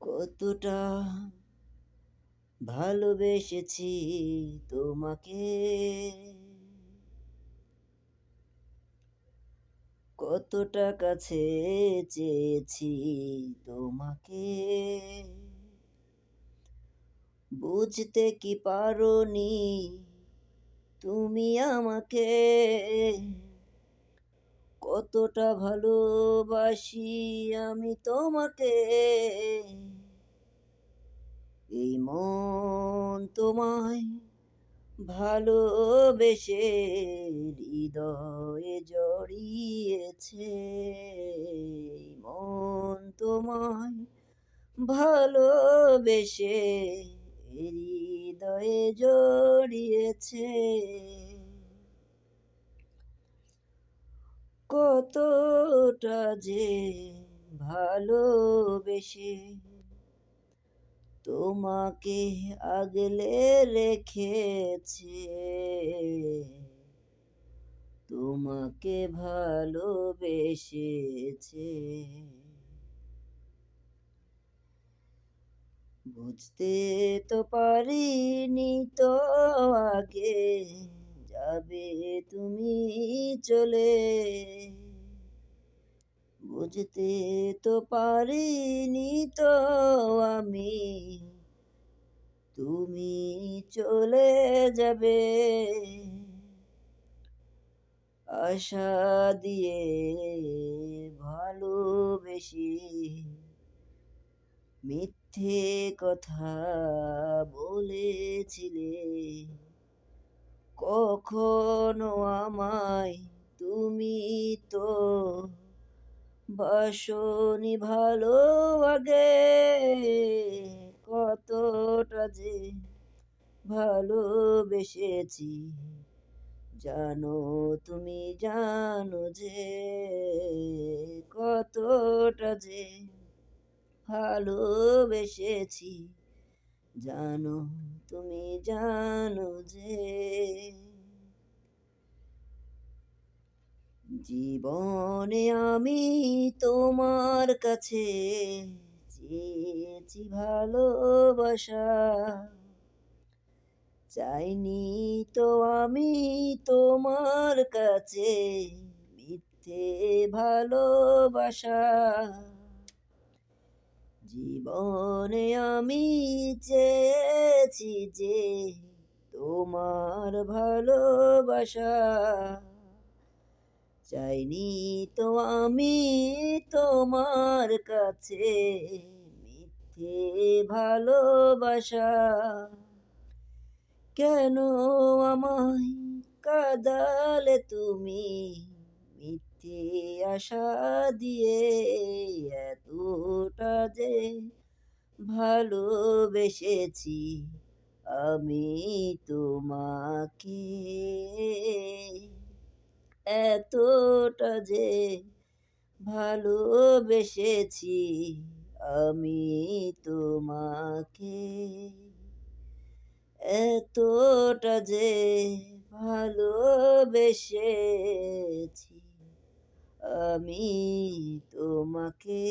কতটা ভালোবেসেছি তোমাকে। কতটা কাছে চেয়েছি তোমাকে? বুঝতে কি পারোনি তুমি আমাকে? কতটা ভালোবাসি আমি তোমাকে? এই মন তোমায় ভালোবেসে হৃদয়ে জড়িয়েছে। মন তোমায় ভালোবেসে হৃদয়ে জড়িয়েছে। কতটা যে ভালোবেসে তোমাকে আগলে রেখেছে। তোমাকে ভালোবেসেছে। বুঝতে তো পারিনি তো আগে যাবে তুমি চলে। বুঝতে তো পারিনি তো আমি। তুমি চলে যাবে। আশা দিয়ে ভালোবেসে মিথ্যে কথা বলেছিলে। কখনো আমায় তুমি তো বাসনি ভালো আগে। কতটা যে ভালোবেসেছি, জানো তুমি, জানো যে কতটা যে ভালোবেসেছি, জানো তুমি, জানো যে জীবনে আমি তোমার কাছে চেয়েছি ভালোবাসা। চাইনি তো আমি তোমার কাছে মিথ্যে ভালোবাসা। জীবনে আমি চেয়েছি যে তোমার ভালোবাসা। চাইনি তো আমি তোমার কাছে মিথ্যে ভালোবাসা। কেন আমায় কাদালে তুমি মিথ্যে আশা দিয়ে এতটা যে ভালোবেসেছি আমি তোমাকে? এতটা যে ভালোবেসেছি আমি তোমাকে। এতটা যে ভালোবেসেছি আমি তোমাকে।